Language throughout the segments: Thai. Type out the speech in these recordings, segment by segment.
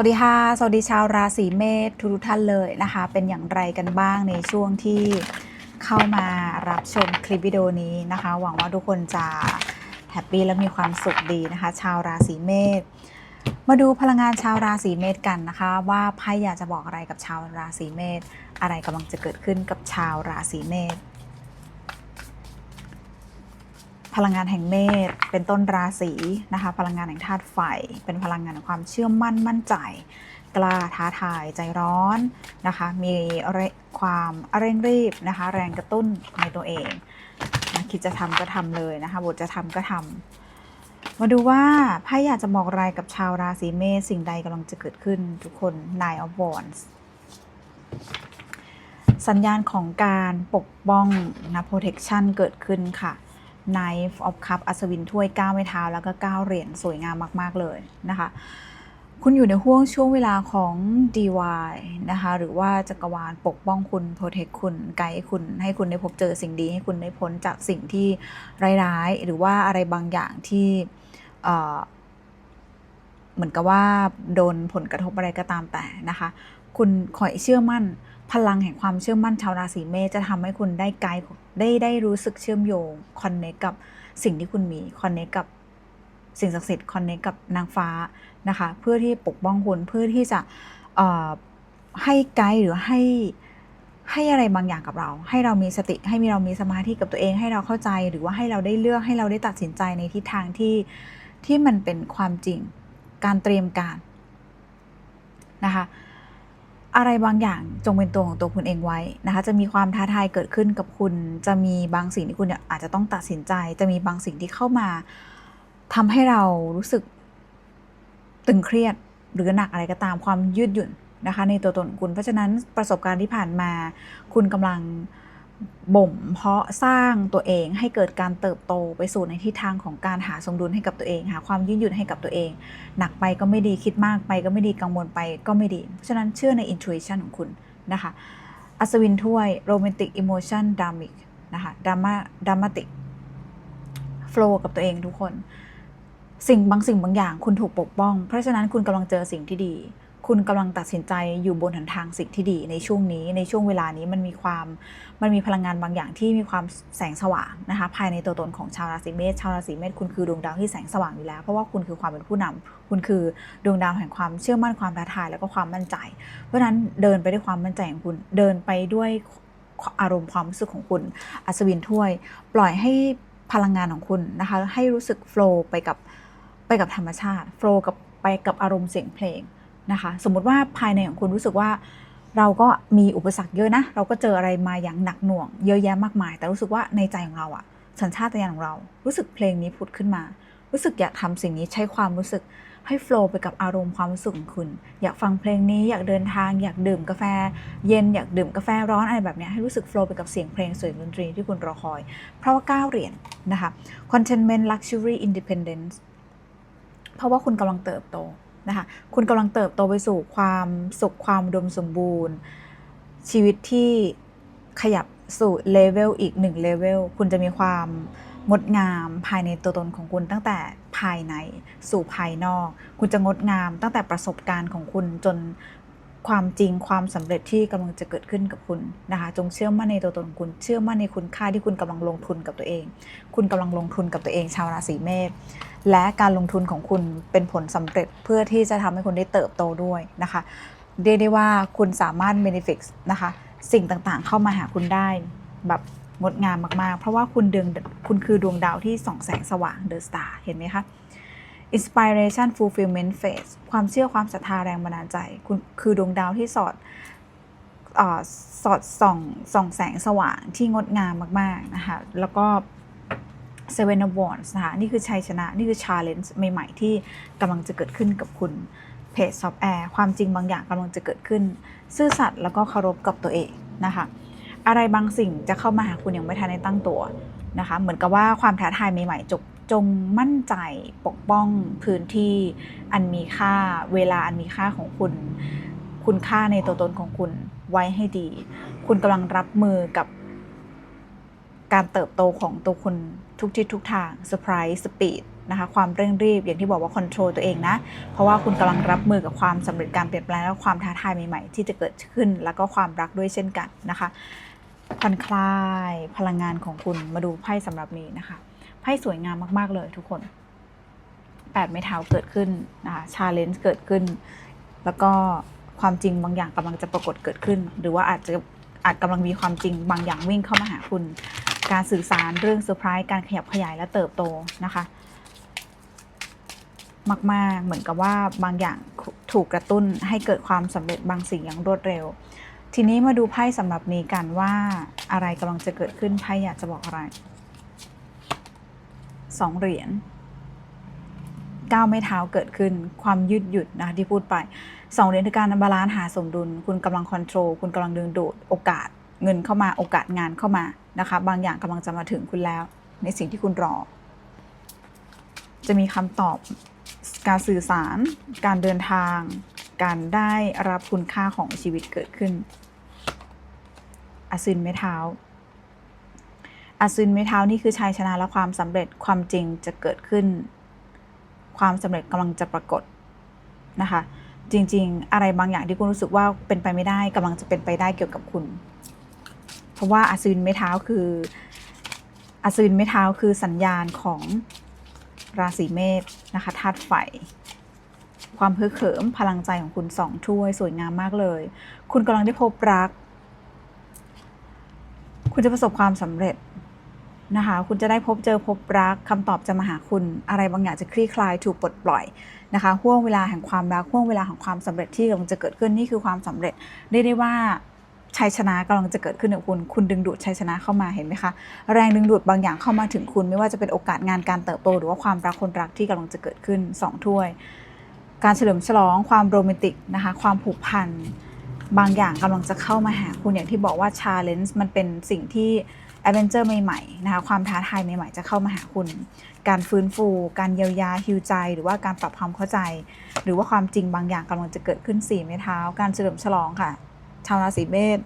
วัสดีค่ะ สวัสดีชาวราศีเมษทุกท่านเลยนะคะ เป็นอย่างไรกันบ้างในช่วงที่เข้ามารับชมคลิปวิดีโอนี้นะคะ หวังว่าทุกคนจะแฮปปี้และมีความสุขดีนะคะ ชาวราศีเมษมาดูพลังงานชาวราศีเมษกันนะคะ ว่าไพ่อยากจะบอกอะไรกับชาวราศีเมษอะไรกำลังจะเกิดขึ้นกับชาวราศีเมษ พลังงานแห่งเมษเป็นต้นราศีนะคะ พลังงานแห่งธาตุไฟ เป็นพลังงานแห่งความเชื่อมั่นมั่นใจ กล้าท้าทายใจร้อนนะคะ มีเร่ความเร่งรีบนะคะ แรงกระตุ้นในตัวเองนะคิดจะทำก็ทำเลยนะคะบทจะทำก็ทำมาดูว่าไพ่อยากจะบอกอะไรกับชาวราศีเมษสิ่งใดกำลังจะเกิดขึ้นทุกคน Nine of Wands สัญญาณของการปกป้องนะ protection เกิดขึ้นค่ะ Knife of Cup อัศวินถ้วย9ไม้เท้าแล้วก็ 9 เหรียญสวยงามมาก ๆ เลยนะคะ คุณอยู่ในห่วงช่วงเวลาของ DY นะคะหรือว่าจักรวาลปกป้องคุณ protect คุณไกด์คุณให้คุณได้พบเจอสิ่งดี ให้คุณได้พ้นจากสิ่งที่ร้ายๆ หรือว่าอะไรบางอย่างที่เหมือนกับว่าโดนผลกระทบอะไรก็ตามแต่นะคะ คุณขอให้เชื่อมั่น พลังแห่งความเชื่อมั่นชาวราศีเมษจะทำให้คุณได้ไกด์ได้ได้รู้สึกเชื่อมโยงคอนเนคกับสิ่งที่คุณมีคอนเนคกับสิ่งศักดิ์สิทธิ์คอนเนคกับนางฟ้านะคะ เพื่อที่ปกป้องคุณเพื่อที่จะเอ่อให้ไกด์หรือให้ให้อะไรบางอย่างกับเรา ให้เรามีสติให้มีเรามีสมาธิกับตัวเองให้เราเข้าใจ หรือว่าให้เราได้เลือกให้เราได้ตัดสินใจในทิศทางที่ที่มันเป็นความจริงการเตรียมการนะคะ อะไรบางอย่างจงเป็นตัวของตัวคุณเองไว้นะคะ จะมีความท้าทายเกิดขึ้นกับคุณ จะมีบางสิ่งที่คุณเนี่ยอาจจะต้องตัดสินใจ จะมีบางสิ่งที่เข้ามาทำให้เรารู้สึกตึงเครียดหรือหนักอะไรก็ตามความยืดหยุ่นนะคะ ในตัวตนคุณเพราะฉะนั้นประสบการณ์ที่ผ่านมา คุณกำลัง บ่มเพาะสร้างตัวเองให้เกิดการเติบโตไปสู่ในทิศทางของการหาสมดุลให้กับตัวเอง หาความยืดหยุ่นให้กับตัวเอง หนักไปก็ไม่ดีคิดมากไปก็ไม่ดีกังวลไปก็ไม่ดีเพราะฉะนั้นเชื่อใน intuition ของคุณนะคะอัศวินถ้วยโรแมนติกอิโมชันดามิกนะคะดราม่าดรามาติกโฟล์กับตัวเองทุกคน สิ่งบางสิ่งบางอย่างคุณถูกปกป้อง เพราะฉะนั้นคุณกำลังเจอสิ่งที่ดี คุณกำลังตัดสินใจอยู่บนหนทางสิ่งที่ดีในช่วงนี้ ในช่วงเวลานี้มันมีความมันมีพลังงานบางอย่างที่มีความแสงสว่างนะคะภายในตัวตนของชาวราศีเมษชาวราศีเมษคุณคือดวงดาวที่แสงสว่างอยู่แล้ว เพราะว่าคุณคือความเป็นผู้นำคุณคือดวงดาวแห่งความเชื่อมั่นความท้าทายแล้วก็ความมั่นใจ เพราะฉะนั้นเดินไปด้วยความมั่นใจของคุณเดินไปด้วยอารมณ์ความรู้สึกของคุณอัศวินถ้วย ปล่อยให้พลังงานของคุณนะคะให้รู้สึกโฟล์ไปกับไปกับธรรมชาติโฟล์กับไปกับอารมณ์เสียงเพลง นะคะ สมมุติว่าภายในของคุณรู้สึกว่าเราก็มีอุปสรรคเยอะนะ เราก็เจออะไรมาอย่างหนักหน่วง เยอะแยะมากมาย แต่รู้สึกว่าในใจของเราอะสัญชาตญาณของเรา รู้สึกเพลงนี้ผุดขึ้นมา รู้สึกอยากทำสิ่งนี้ใช้ความรู้สึกให้โฟล์ไปกับอารมณ์ความรู้สึกของคุณ อยากฟังเพลงนี้ อยากเดินทาง อยากดื่มกาแฟ เย็น อยากดื่มกาแฟร้อนอะไรแบบนี้ให้รู้สึกโฟล์ไปกับเสียงเพลงเสียงดนตรีที่คุณรอคอย เพราะว่าก้าวเหรียญนะคะ contentment luxury independence เพราะว่าคุณกำลังเติบโต นะคะคุณกำลังเติบโตไปสู่ความสุขความอุดมสมบูรณ์ ชีวิตที่ขยับสู่เลเวลอีกหนึ่งเลเวลคุณจะมีความงดงามภายในตัวตนของคุณตั้งแต่ภายในสู่ภายนอก คุณจะงดงามตั้งแต่ประสบการณ์ของคุณจนความจริงความสำเร็จที่กำลังจะเกิดขึ้นกับคุณนะคะ จงเชื่อมั่นในตัวตนคุณ เชื่อมั่นในคุณค่าที่คุณกำลังลงทุนกับตัวเอง คุณกำลังลงทุนกับตัวเองชาวราศีเมษ และการลงทุนของคุณเป็นผลสำเร็จเพื่อที่จะทำให้คุณได้เติบโตด้วยนะคะเรียกได้ว่าคุณสามารถ benefit นะคะ สิ่งต่างๆเข้ามาหาคุณได้แบบงดงามมาก ๆ เพราะว่าคุณเดืองคุณคือดวงดาวที่ส่องแสงสว่าง The Star เห็นไหมคะ Inspiration Fulfillment Phase ความเชื่อความศรัทธาแรงบันดาลใจ คุณคือดวงดาวที่สอดอสอดส่องส่องแสงสว่างที่งดงามมาก ๆ นะคะ แล้วก็ Seven of Wands นะคะนี่คือชัยชนะ นี่คือ challenge ใหม่ๆ ที่กำลังจะเกิดขึ้นกับคุณ Page of Air ความจริงบางอย่างกำลังจะเกิดขึ้น ซื่อสัตย์แล้วก็เคารพกับตัวเองนะคะอะไรบางสิ่งจะเข้ามาหาคุณอย่างไม่ทันได้ตั้งตัวนะคะเหมือนกับว่าความท้าทายใหม่ๆจงจงมั่นใจปกป้องพื้นที่อันมีค่าเวลาอันมีค่าของคุณ คุณค่าในตัวตนของคุณไว้ให้ดี คุณกำลังรับมือกับ การเติบโตของตัวคุณทุกทิศทุกทางเซอร์ไพรส์สปีดนะคะความเร่งรีบอย่างที่บอกว่าค o n t r o l ตัวเองนะ เพราะว่าคุณกำลังรับมือกับความสำเร็จการเปลี่ยนแปลงและความท้าทายใหม่ๆ ที่จะเกิดขึ้นแล้วก็ความรักด้วยเช่นกันนะคะผ่อนคลายพลังงานของคุณมาดูไพ่สำหรับนี้นะคะไพ่สวยงามมากๆเลยทุกคนแปดไม้เท้าเกิดขึ้นนะคะชาเลนจ์เกิดขึ้น แล้วก็ความจริงบางอย่างกำลังจะปรากฏเกิดขึ้น หรือว่าอาจจะอาจกำลังมีความจริงบางอย่างวิ่งเข้ามาหาคุณ การสื่อสารเรื่องเซอร์ไพรส์การขยับขยายและเติบโตนะคะ มากๆเหมือนกับว่าบางอย่างถูกกระตุ้นให้เกิดความสำเร็จบางสิ่งอย่างรวดเร็ว ทีนี้มาดูไพ่สำหรับนี้กันว่าอะไรกำลังจะเกิดขึ้นไพ่อยากจะบอกอะไรสองเหรียญก้าวไม่เท้าเกิดขึ้นความยืดหยุ่นนะคะที่พูดไปสองเหรียญคือการบาลานซ์หาสมดุล คุณกำลังคอนโทรลคุณกำลังดึงดูดโอกาสเงินเข้ามาโอกาสงานเข้ามา นะคะ บางอย่างกำลังจะมาถึงคุณแล้ว ในสิ่งที่คุณรอ จะมีคำตอบการสื่อสาร การเดินทาง การได้รับคุณค่าของชีวิตเกิดขึ้นอาซินไม้เท้าอาซินไม้เท้านี่คือชัยชนะและความสำเร็จความจริงจะเกิดขึ้น ความสำเร็จกำลังจะปรากฏนะคะจริง ๆ อะไรบางอย่างที่คุณรู้สึกว่าเป็นไปไม่ได้กำลังจะเป็นไปได้เกี่ยวกับคุณ เพราะว่าอาซินไม้เท้าคืออาซินไม้เท้าคือสัญญาณของราศีเมษนะคะธาตุไฟ ความเพื่อเขิมพลังใจของคุณสองถ้วยสวยงามมากเลย คุณกำลังได้พบรัก คุณจะประสบความสำเร็จนะคะ คุณจะได้พบเจอพบรักคำตอบจะมาหาคุณอะไรบางอย่างจะคลี่คลายถูกปลดปล่อยนะคะห่วงเวลาแห่งความรักห่วงเวลาของความสำเร็จที่กำลังจะเกิดขึ้นนี่คือความสำเร็จเรียกได้ว่า ชัยชนะกำลังจะเกิดขึ้นกับคุณ คุณดึงดูดชัยชนะเข้ามาเห็นไหมคะ แรงดึงดูดบางอย่างเข้ามาถึงคุณ ไม่ว่าจะเป็นโอกาสงานการเติบโต หรือว่าความรักคนรักที่กำลังจะเกิดขึ้นสองถ้วย การเฉลิมฉลองความโรแมนติกนะคะความผูกพันบางอย่างกำลังจะเข้ามาหาคุณอย่างที่บอกว่าชาเลนจ์มันเป็นสิ่งที่แอดเวนเจอร์ใหม่ๆนะคะความท้าทายใหม่ๆ จะเข้ามาหาคุณ การฟื้นฟู การเยียวยาฮิวใจ หรือว่าการปรับความเข้าใจ หรือว่าความจริงบางอย่างกำลังจะเกิดขึ้นสี่ไม้เท้า การเฉลิมฉลองค่ะ ชาวราศีเมษ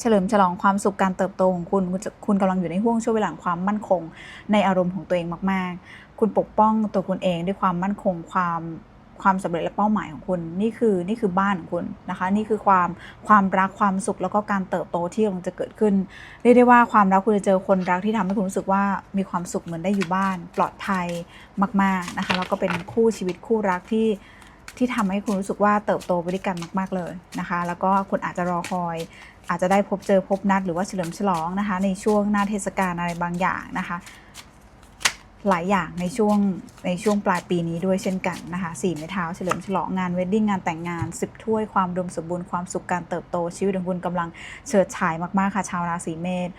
เฉลิมฉลองความสุขการเติบโตของคุณคุณ คุณกำลังอยู่ในห่วงช่วงเวลาความมั่นคง ในอารมณ์ของตัวเองมาก ๆ คุณปกป้องตัวคุณเองด้วยความมั่นคงความความสำเร็จและเป้าหมายของคุณนี่คือนี่คือบ้านของคุณนะคะ นี่คือความความรักความสุขแล้วก็การเติบโตที่กำลังจะเกิดขึ้นเรียกได้ว่าความรักคุณจะเจอคนรักที่ทำให้คุณรู้สึกว่ามีความสุขเหมือนได้อยู่บ้าน ปลอดภัยมาก ๆนะคะแล้วก็เป็นคู่ชีวิตคู่รักที่ ที่ทำให้คุณรู้สึกว่าเติบโตไปด้วยกันมาก ๆ เลยนะคะ แล้วก็คุณอาจจะรอคอย อาจจะได้พบเจอพบนัดหรือว่าเฉลิมฉลองนะคะ ในช่วงหน้าเทศกาลอะไรบางอย่างนะคะ หลายอย่างในช่วงในช่วงปลายปีนี้ด้วยเช่นกันนะคะสี่ไม้เท้าเฉลิมฉลองงานเวดดิ้งงานแต่งงานสิบถ้วยความรวมสมบูรณ์ความสุขการเติบโตชีวิตของคุณกำลังเฉิดฉายมากๆค่ะชาวราศีเมษ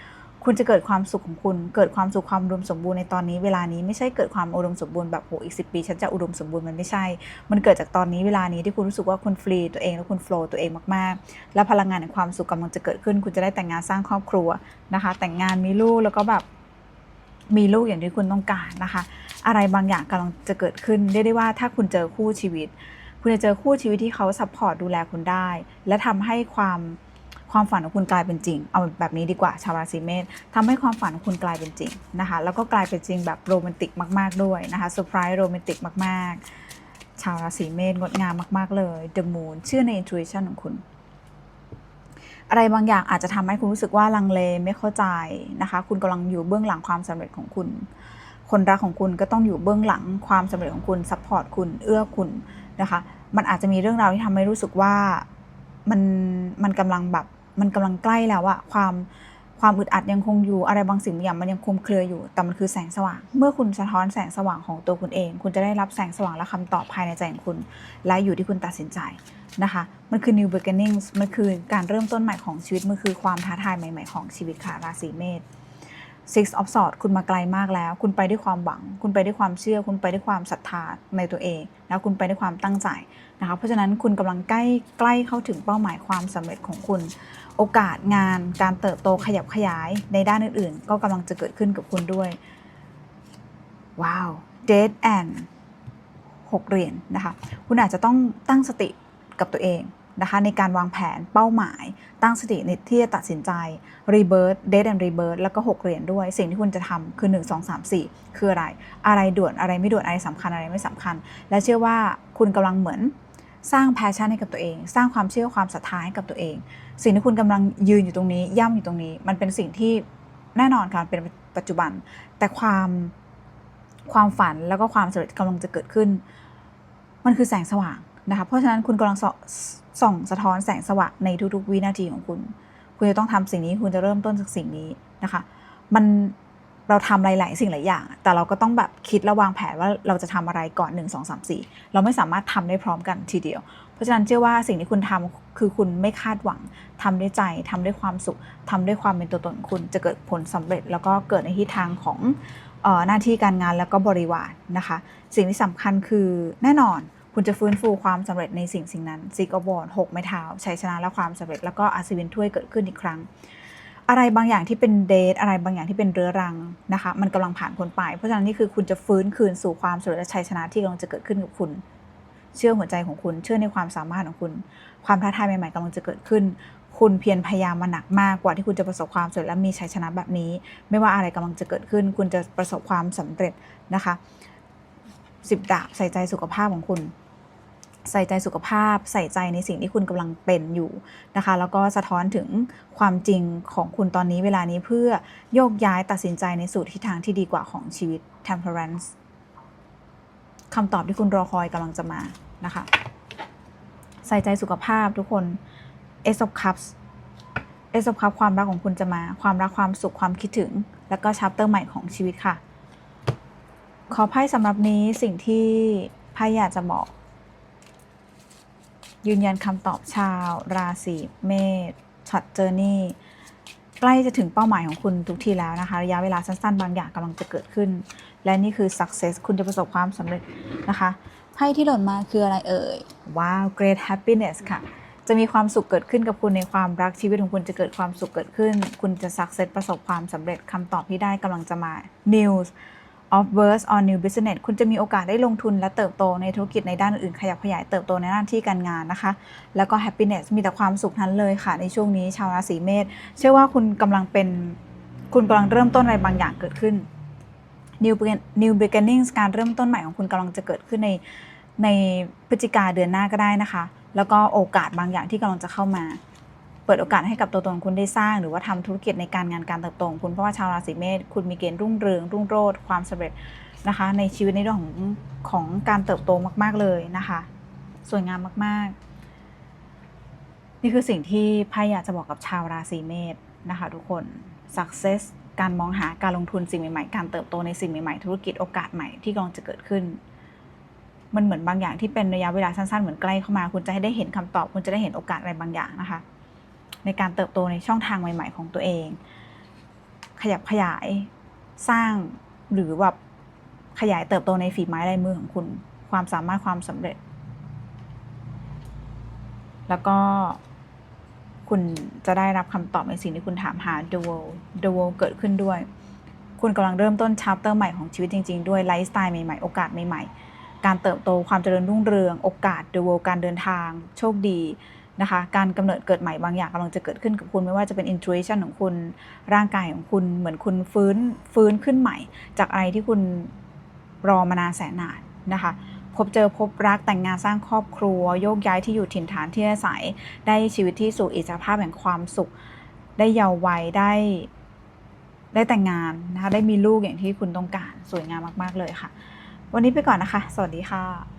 คุณจะเกิดความสุขของคุณ เกิดความสุขความอุดมสมบูรณ์ในตอนนี้เวลานี้ไม่ใช่เกิดความอุดมสมบูรณ์แบบโหอีกสิปีฉันจะอุดมสมบูรณ์มันไม่ใช่ มันเกิดจากตอนนี้เวลานี้ที่คุณรู้สึกว่าคุณฟรีตัวเองและคุณโฟล์ตัวเองมากๆ และพลังงานแห่งความสุขกำลังจะเกิดขึ้น คุณจะได้แต่งงานสร้างครอบครัวนะคะ แต่งงานมีลูกแล้วก็แบบมีลูกอย่างที่คุณต้องการนะคะ อะไรบางอย่างกำลังจะเกิดขึ้นเรียกได้ว่าถ้าคุณเจอคู่ชีวิต คุณจะเจอคู่ชีวิตที่เขาซัพพอร์ตดูแลคุณได้ และทำให้ความ ความฝันของคุณกลายเป็นจริง เอาแบบนี้ดีกว่าชาวราศีเมษทำให้ความฝันของคุณกลายเป็นจริงนะคะ แล้วก็กลายเป็นจริงแบบโรแมนติกมาก ๆด้วยนะคะเซอร์ไพรส์โรแมนติกมาก ๆ ชาวราศีเมษงดงามมาก ๆ เลย The Moon เชื่อใน intuition ของคุณอะไรบางอย่างอาจจะทำให้คุณรู้สึกว่าลังเลไม่เข้าใจนะคะ คุณกำลังอยู่เบื้องหลังความสำเร็จของคุณ คนรักของคุณก็ต้องอยู่เบื้องหลังความสำเร็จของคุณซัพพอร์ตคุณเอื้อคุณนะคะ มันอาจจะมีเรื่องราวที่ทำให้รู้สึกว่ามันมันกำลังแบบ มันกำลังใกล้แล้วอะความความอึดอัดยังคงอยู่อะไรบางสิ่งบางอย่างมันยังคลุมเครืออยู่ แต่มันคือแสงสว่าง เมื่อคุณสะท้อนแสงสว่างของตัวคุณเอง คุณจะได้รับแสงสว่างและคำตอบภายในใจของคุณ และอยู่ที่คุณตัดสินใจนะคะ มันคือ new beginnings มันคือการเริ่มต้นใหม่ของชีวิต มันคือความท้าทายใหม่ ๆ ของชีวิตค่ะราศีเมษ Six of Swords คุณมาไกลมากแล้ว คุณไปด้วยความหวัง คุณไปด้วยความเชื่อ คุณไปด้วยความศรัทธาในตัวเอง แล้วคุณไปด้วยความตั้งใจนะคะเพราะฉะนั้นคุณกำลังใกล้ใกล้เข้าถึงเป้าหมายความสำเร็จของคุณ โอกาสงานการเติบโตขยับขยายในด้านอื่น ๆ ก็กำลังจะเกิดขึ้นกับคุณด้วย ว้าว Dead and หกเหรียญนะคะ คุณอาจจะต้องตั้งสติกับตัวเอง นะคะในการวางแผนเป้าหมาย ตั้งสติในที่จะตัดสินใจ rebirth date and rebirth แล้วก็ 6เหรียญด้วย สิ่งที่คุณจะทำคือ 1 2 3 4 คืออะไร อะไรด่วนอะไรไม่ด่วนอะไรสำคัญอะไรไม่สำคัญ และเชื่อว่าคุณกำลังเหมือนสร้างแพชชั่นให้กับตัวเอง สร้างความเชื่อความศรัทธาให้กับตัวเอง สิ่งที่คุณกำลังยืนอยู่ตรงนี้ย่ำอยู่ตรงนี้ มันเป็นสิ่งที่แน่นอนค่ะเป็นปัจจุบัน แต่ความความฝันแล้วก็ความสำเร็จกำลังจะเกิดขึ้น มันคือแสงสว่าง นะคะเพราะฉะนั้นคุณกำลังสส่องสะท้อนแสงสว่างในทุกๆ วินาทีของคุณ คุณจะต้องทำสิ่งนี้คุณจะเริ่มต้นจากสิ่งนี้นะคะ มันเราทำหลาย ๆ สิ่งหลายอย่าง แต่เราก็ต้องแบบคิดและวางแผนว่าเราจะทำอะไรก่อน 1 2 3 4 เราไม่สามารถทำได้พร้อมกันทีเดียว เพราะฉะนั้นเชื่อว่าสิ่งที่คุณทำคือคุณไม่คาดหวังทำด้วยใจทำด้วยความสุขทำด้วยความเป็นตัวตนคุณจะเกิดผลสำเร็จ แล้วก็เกิดในทิศทางของออหน้าที่การงานแล้วก็บริวารนะคะ สิ่งที่สำคัญคือแน่นอน คุณจะฟื้นฟูความสำเร็จในสิ่งสิ่งนั้นซิกอบอลหกไม้เท้าชัยชนะและความสำเร็จแล้วก็อาศวินถ้วยเกิดขึ้นอีกครั้ง อะไรบางอย่างที่เป็นเดทอะไรบางอย่างที่เป็นเรื้อรังนะคะ มันกำลังผ่านพ้นไป เพราะฉะนั้นนี่คือคุณจะฟื้นคืนสู่ความสำเร็จและชัยชนะที่กำลังจะเกิดขึ้นกับคุณ เชื่อหัวใจของคุณ เชื่อในความสามารถของคุณ ความท้าทายใหม่ๆกำลังจะเกิดขึ้น คุณเพียรพยายามมาหนักมากกว่าที่คุณจะประสบความสำเร็จและมีชัยชนะแบบนี้ ไม่ว่าอะไรกำลังจะเกิดขึ้น คุณจะประสบความสำเร็จนะคะสิบดาบใส่ใจสุขภาพของคุณ ใส่ใจสุขภาพ ใส่ใจในสิ่งที่คุณกำลังเป็นอยู่นะคะ แล้วก็สะท้อนถึงความจริงของคุณตอนนี้เวลานี้เพื่อโยกย้ายตัดสินใจในสู่ทิศทางที่ดีกว่าของชีวิต temperance คำตอบที่คุณรอคอยกำลังจะมานะคะ ใส่ใจสุขภาพทุกคน Ace of Cups Ace of Cups ความรักของคุณจะมา ความรักความสุขความคิดถึง แล้วก็ชัปเตอร์ใหม่ของชีวิตค่ะ ขอไพ่สำหรับนี้สิ่งที่ไพ่อยากจะบอก ยืนยันคำตอบชาว ราศีเมษช็อตเจอร์นี่ใกล้จะถึงเป้าหมายของคุณทุกทีแล้วนะคะ ระยะเวลาสั้นๆ บางอย่างกำลังจะเกิดขึ้น และนี่คือ success คุณจะประสบความสำเร็จนะคะไพ่ที่หล่นมาคืออะไรเอ่ย ว้าว great happiness ค่ะ จะมีความสุขเกิดขึ้นกับคุณในความรักชีวิตของคุณจะเกิดความสุขเกิดขึ้น คุณจะ success ประสบความสำเร็จคำตอบที่ได้กำลังจะมา news of birth on new business คุณจะมีโอกาสได้ลงทุนและเติบโตในธุรกิจในด้านอื่นขยับขยายเติบโตในหน้าที่การงานนะคะ แล้วก็ happiness มีแต่ความสุขทั้นเลยค่ะ ในช่วงนี้ชาวราศีเมษเชื่อว่าคุณกำลังเป็นคุณกำลังเริ่มต้นอะไรบางอย่างเกิดขึ้น new New beginnings การเริ่มต้นใหม่ของคุณกำลังจะเกิดขึ้นในในพฤศจิกาเดือนหน้าก็ได้นะคะ แล้วก็โอกาสบางอย่างที่กำลังจะเข้ามา เปิดโอกาสให้กับตัวตนคุณได้สร้าง หรือว่าทำธุรกิจในการงานการเติบโตของคุณเพราะว่าชาวราศีเมษคุณมีเกณฑ์รุ่งเรืองรุ่งโรจน์ความสำเร็จนะคะ ในชีวิตในเรื่องของของการเติบโตมาก ๆเลยนะคะ สวยงามมาก ๆ นี่คือสิ่งที่ไพ่อยากจะบอกกับชาวราศีเมษนะคะทุกคน success การมองหาการลงทุนสิ่งใหม่ๆ การเติบโตในสิ่งใหม่ๆ ธุรกิจโอกาสใหม่ที่กำลังจะเกิดขึ้น มันเหมือนบางอย่างที่เป็นระยะเวลาสั้นๆ เหมือนใกล้เข้ามา คุณจะให้ได้เห็นคำตอบ คุณจะได้เห็นโอกาสอะไรบางอย่างนะคะ ในการเติบโตในช่องทางใหม่ ๆ ของตัวเอง ขยับขยายสร้างหรือแบบขยายเติบโตในฝีไม้ลายมือของคุณ ความสามารถความสำเร็จ แล้วก็คุณจะได้รับคำตอบในสิ่งที่คุณถามหา The World The World เกิดขึ้นด้วย คุณกำลังเริ่มต้นชัปเตอร์ใหม่ของชีวิตจริง ๆ ด้วยไลฟ์สไตล์ใหม่ๆ โอกาสใหม่ๆ การเติบโตความเจริญรุ่งเรือง โอกาส The World การเดินทาง โชคดี นะคะการกำเนิดเกิดใหม่บางอย่างกำลังจะเกิดขึ้นกับคุณไม่ว่าจะเป็น intuition ของคุณร่างกายของคุณเหมือนคุณฟื้นฟื้นขึ้นใหม่ จากอะไรที่คุณรอมานานแสนนานนะคะพบเจอพบรักแต่งงานสร้างครอบครัว โยกย้ายที่อยู่ถิ่นฐานที่อาศัย ได้ชีวิตที่สู่อิสรภาพแห่งความสุข ได้เยาว์วัยได้ ได้แต่งงานนะคะได้มีลูกอย่างที่คุณต้องการสวยงามมาก ๆ เลยค่ะ วันนี้ไปก่อนนะคะ สวัสดีค่ะ